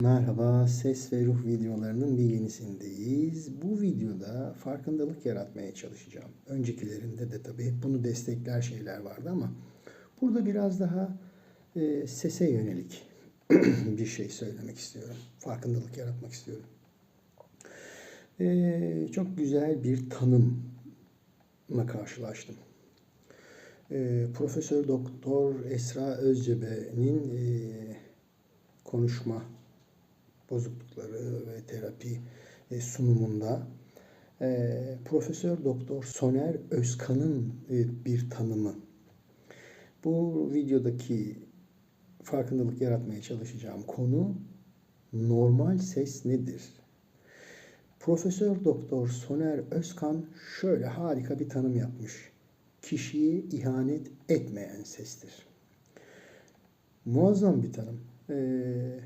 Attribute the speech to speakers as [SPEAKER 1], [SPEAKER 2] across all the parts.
[SPEAKER 1] Merhaba, ses ve ruh videolarının bir yenisindeyiz. Bu videoda farkındalık yaratmaya çalışacağım. Öncekilerinde de tabii hep bunu destekler şeyler vardı ama burada biraz daha e, sese yönelik bir şey söylemek istiyorum. Farkındalık yaratmak istiyorum. E, çok güzel bir tanımla karşılaştım. E, Profesör Doktor Esra Özcebe'nin e, konuşma bozuklukları ve terapi e, sunumunda e, Profesör Doktor Soner Özkan'ın e, bir tanımı. Bu videodaki farkındalık yaratmaya çalışacağım konu normal ses nedir? Profesör Doktor Soner Özkan şöyle harika bir tanım yapmış. Kişiye ihanet etmeyen sestir. Muazzam bir tanım. Ee,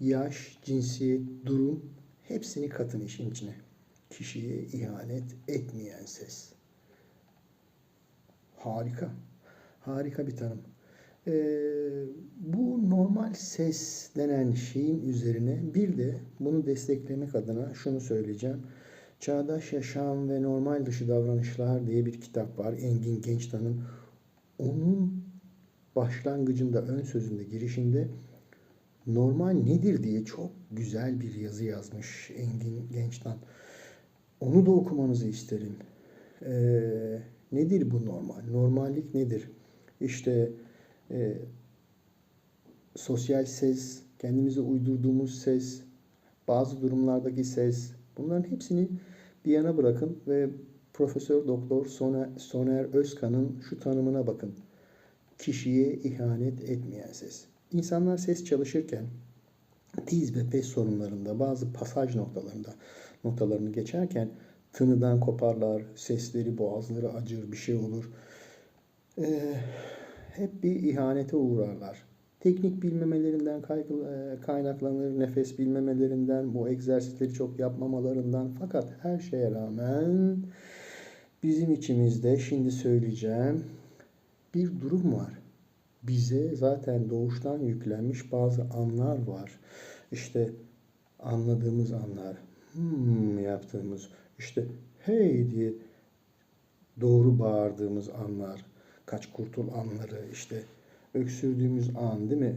[SPEAKER 1] yaş, cinsiyet, durum hepsini katın işin içine. Kişiye ihanet etmeyen ses. Harika. Harika bir tanım. Ee, bu normal ses denen şeyin üzerine bir de bunu desteklemek adına şunu söyleyeceğim. Çağdaş Yaşam ve Normal Dışı Davranışlar diye bir kitap var. Engin Gençtan'ın. Onun başlangıcında, ön sözünde, girişinde normal nedir diye çok güzel bir yazı yazmış Engin Gençtan. Onu da okumanızı isterim. Ee, nedir bu normal? Normallik nedir? İşte e, sosyal ses, kendimize uydurduğumuz ses, bazı durumlardaki ses, bunların hepsini bir yana bırakın ve Profesör Doktor Soner, Soner Özkan'ın şu tanımına bakın. Kişiye ihanet etmeyen ses. İnsanlar ses çalışırken tiz ve pes sorunlarında bazı pasaj noktalarında noktalarını geçerken tınıdan koparlar, sesleri, boğazları acır, bir şey olur. Ee, hep bir ihanete uğrarlar. Teknik bilmemelerinden kaynaklanır, nefes bilmemelerinden, bu egzersizleri çok yapmamalarından. Fakat her şeye rağmen bizim içimizde şimdi söyleyeceğim bir durum var bize zaten doğuştan yüklenmiş bazı anlar var. İşte anladığımız anlar, hmm yaptığımız, işte hey diye doğru bağırdığımız anlar, kaç kurtul anları, işte öksürdüğümüz an değil mi?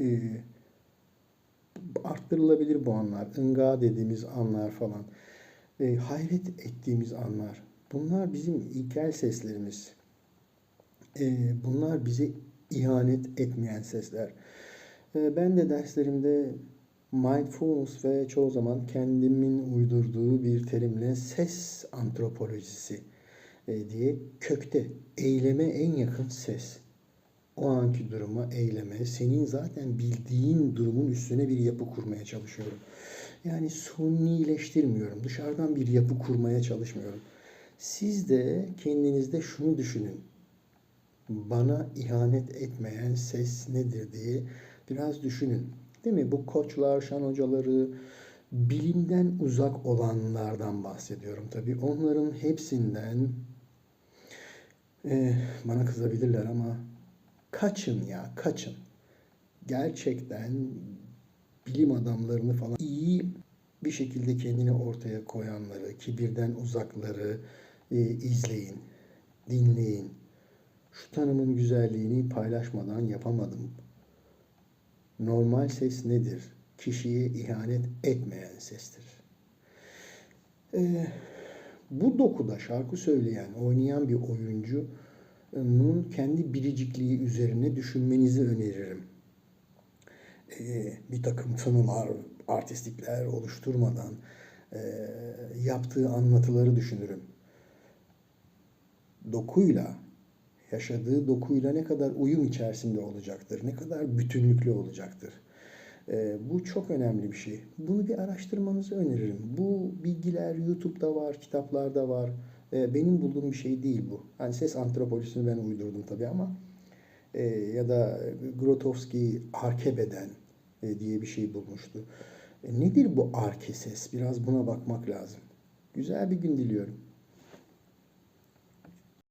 [SPEAKER 1] Ee, arttırılabilir bu anlar, ınga dediğimiz anlar falan. Ee, hayret ettiğimiz anlar. Bunlar bizim ilkel seslerimiz. Ee, bunlar bize ihanet etmeyen sesler. Ee, ben de derslerimde mindfulness ve çoğu zaman kendimin uydurduğu bir terimle ses antropolojisi e, diye kökte eyleme en yakın ses. O anki duruma, eyleme, senin zaten bildiğin durumun üstüne bir yapı kurmaya çalışıyorum. Yani sunileştirmiyorum. Dışarıdan bir yapı kurmaya çalışmıyorum. Siz de kendinizde şunu düşünün bana ihanet etmeyen ses nedir diye biraz düşünün. Değil mi? Bu koçlar, şan hocaları, bilimden uzak olanlardan bahsediyorum tabii. Onların hepsinden e, bana kızabilirler ama kaçın ya, kaçın. Gerçekten bilim adamlarını falan iyi bir şekilde kendini ortaya koyanları, kibirden uzakları e, izleyin, dinleyin şu tanımın güzelliğini paylaşmadan yapamadım. Normal ses nedir? Kişiye ihanet etmeyen sestir. Ee, bu dokuda şarkı söyleyen, oynayan bir oyuncunun kendi biricikliği üzerine düşünmenizi öneririm. Ee, bir takım tanılar, artistlikler oluşturmadan e, yaptığı anlatıları düşünürüm. Dokuyla yaşadığı dokuyla ne kadar uyum içerisinde olacaktır, ne kadar bütünlüklü olacaktır. E, bu çok önemli bir şey. Bunu bir araştırmanızı öneririm. Bu bilgiler YouTube'da var, kitaplarda var. E, benim bulduğum bir şey değil bu. Hani ses antropolojisini ben uydurdum tabii ama e, ya da Grotowski arke beden e, diye bir şey bulmuştu. E, nedir bu arke ses? Biraz buna bakmak lazım. Güzel bir gün diliyorum.